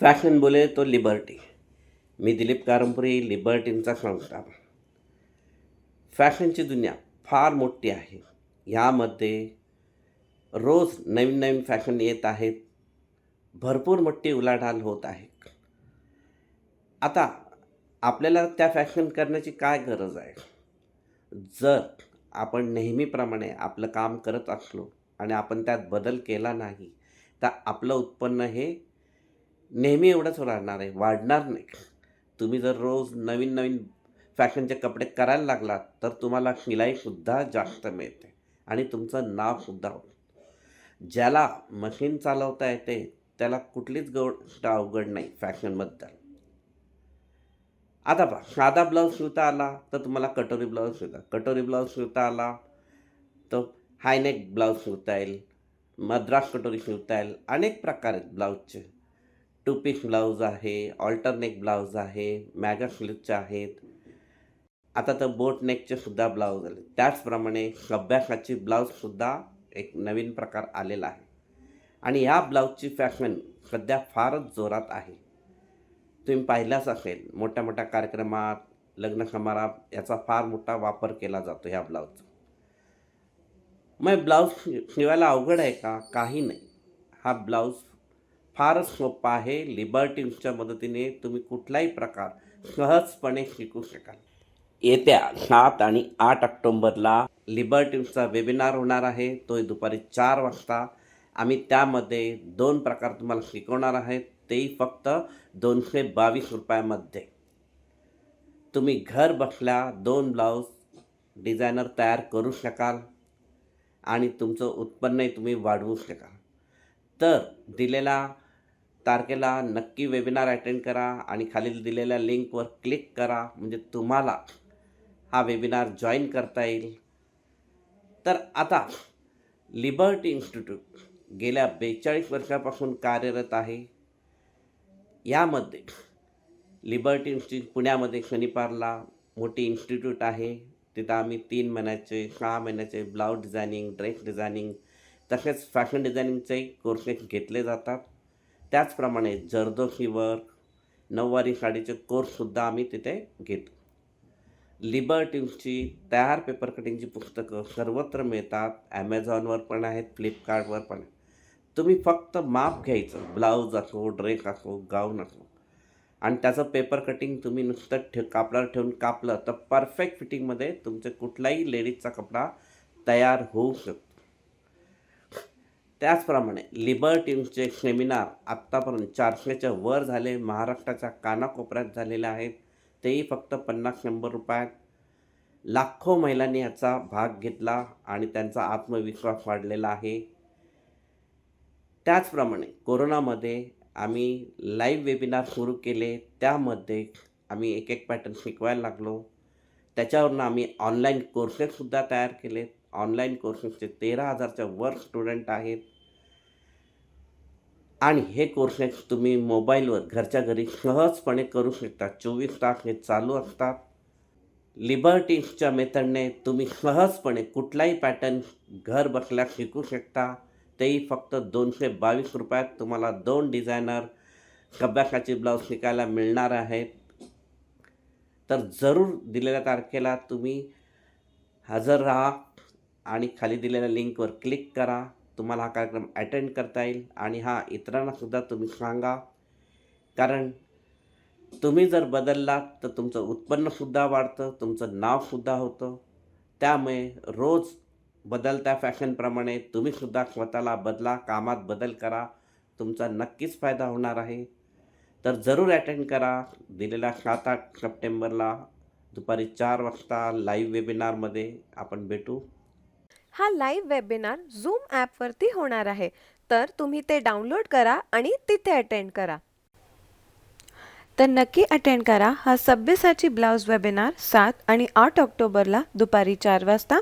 Fashion बोले तो liberty मी दिलीप कारंपुरी लिबर्टींचा संस्था फॅशनची दुनिया फार मोठी आहे. यामध्ये रोज नवीन नवीन फॅशन येत आहेत. भरपूर मोठी उलाढाल होत आहे. आता आपल्याला त्या फॅशन करण्याची काय गरज आहे? जर आपण नेहमीप्रमाणे आपलं काम करत असलो आणि आपण त्यात बदल केला नाही तर आपलं उत्पन्न हे नेहमी एवढंच राहणार आहे वाढणार नाही. तुम्ही जर रोज नवीन नवीन फॅशनचे कपडे करायला लागलात तर तुम्हाला शिलाईसुद्धा जास्त मिळते आणि तुमचं नावसुद्धा होतं. ज्याला मशीन चालवता येते त्याला कुठलीच गोष्ट अवघड नाही फॅशनबद्दल. आता पहा साधा ब्लाऊज शिवता आला तर तुम्हाला कटोरी ब्लाऊज शिवता. कटोरी ब्लाऊज शिवता आला तर हायनेक ब्लाऊज शिवता येईल मद्रास कटोरी शिवता येईल अनेक प्रकार आहेत ब्लाऊजचे. टू पीस ब्लाऊज आहे ऑल्टरनेक ब्लाऊज आहे मॅगा स्लिपचे आहेत. आता तर बोट नेकचे सुद्धा ब्लाऊज आले. त्याचप्रमाणे अभ्यासाची ब्लाऊजसुद्धा एक नवीन प्रकार आलेला आहे. आणि ह्या ब्लाऊजची फॅशन सध्या फारच जोरात आहे. तुम्ही पाहिलाच असेल मोठ्या मोठ्या कार्यक्रमात लग्न समारंभ याचा फार मोठा वापर केला जातो ह्या ब्लाऊजचा. मग ब्लाऊज शिवायला अवघड आहे का? काही नाही. हा ब्लाऊज फारच सोपं आहे. लिबर्टीजच्या मदतीने तुम्ही कुठलाही प्रकार सहजपणे शिकू शकाल. येत्या सात आणि आठ ऑक्टोंबरला लिबर्टीजचा वेबिनार होणार आहे. तो दुपारी चार वाजता. आम्ही त्यामध्ये दोन प्रकार तुम्हाला शिकवणार आहेत. तेही फक्त दोनशे बावीस रुपयामध्ये. तुम्ही घर बसल्या दोन ब्लाऊज डिझायनर तयार करू शकाल आणि तुमचं उत्पन्नही तुम्ही वाढवू शकाल. तर दिलेला तारखेला नक्की वेबिनार अटेंड करा आणि खालील दिलेल्या लिंकवर क्लिक करा. म्हणजे तुम्हाला हा वेबिनार जॉईन करता येईल. तर आता लिबर्टी इन्स्टिट्यूट गेल्या बेचाळीस वर्षापासून कार्यरत आहे. यामध्ये लिबर्टी इन्स्टिट्यूट पुण्यामध्ये शनिपारला मोठी इन्स्टिट्यूट आहे. तिथं आम्ही तीन महिन्याचे सहा महिन्याचे ब्लाऊज डिझायनिंग ड्रेस डिझायनिंग तसेच फॅशन डिझायनिंगचे कोर्सेस घेतले जातात. त्याचप्रमाणे जर्दोशीवर नऊवारी साडीचे कोर्ससुद्धा आम्ही तिथे घेतो. लिबर्टीची तयार पेपर कटिंगची पुस्तकं सर्वत्र मिळतात. ॲमेझॉनवर पण आहेत फ्लिपकार्टवर पण आहेत. तुम्ही फक्त माप घ्यायचं. ब्लाऊज असो ड्रेस असो गाऊन असो. आणि त्याचं पेपर कटिंग तुम्ही नुसतं ठे कापडावर ठेवून कापलं तर परफेक्ट फिटिंगमध्ये तुमचे कुठलाही लेडीजचा कपडा तयार होऊ शकतो. त्याचप्रमाणे लिबर्टीचे सेमिनार आत्तापर्यंत चारशेच्या वर झाले. महाराष्ट्राच्या कानाकोपऱ्यात झालेले आहेत. तेही फक्त पन्नास शंभर रुपयात. लाखो महिलांनी याचा भाग घेतला आणि त्यांचा आत्मविश्वास वाढलेला आहे. त्याचप्रमाणे कोरोनामध्ये आम्ही लाईव्ह वेबिनार सुरू केले. त्यामध्ये आम्ही एक एक पॅटर्न शिकवायला लागलो. त्याच्यावरून आम्ही ऑनलाईन कोर्सेससुद्धा तयार केलेत. ऑनलाईन कोर्सेसचे तेरा हजारच्या वर स्टुडंट आहेत. आणि हे कोर्सेस तुम्ही मोबाईलवर घरच्या घरी सहजपणे करू शकता. चोवीस तास हे चालू असतात. लिबर्टीजच्या मेथडने तुम्ही सहजपणे कुठलाही पॅटर्न घर बसल्या शिकू शकता. तेही फक्त दोनशे बावीस रुपयात तुम्हाला दोन डिझायनर कब्याकाची ब्लाऊज शिकायला मिळणार आहेत. तर जरूर दिलेल्या तारखेला तुम्ही हजर राहा. आणि खाली दिलेल्या लिंकवर क्लिक करा. तुम्हाला हा कार्यक्रम अटेंड करता येईल आणि हा इतरांनासुद्धा तुम्ही सांगा. कारण तुम्ही जर बदललात तर तुमचं उत्पन्नसुद्धा वाढतं तुमचं नावसुद्धा होतं. त्यामुळे रोज बदलत्या फॅशनप्रमाणे तुम्हीसुद्धा स्वतःला बदला कामात बदल करा. तुमचा नक्कीच फायदा होणार आहे. तर जरूर अटेंड करा. दिलेल्या सात आठ सप्टेंबरला दुपारी चार वाजता लाईव्ह वेबिनारमध्ये आपण भेटू. हा लाईव्ह वेबिनार झूम ॲपवरती होणार आहे. तर तुम्ही ते डाउनलोड करा आणि तिथे अटेंड करा. तर नक्की अटेंड करा. हा सभ्यसाची ब्लाऊज वेबिनार सात आणि आठ ऑक्टोबरला दुपारी चार वाजता.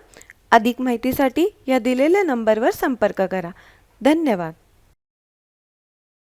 अधिक माहितीसाठी या दिलेल्या नंबरवर संपर्क करा. धन्यवाद.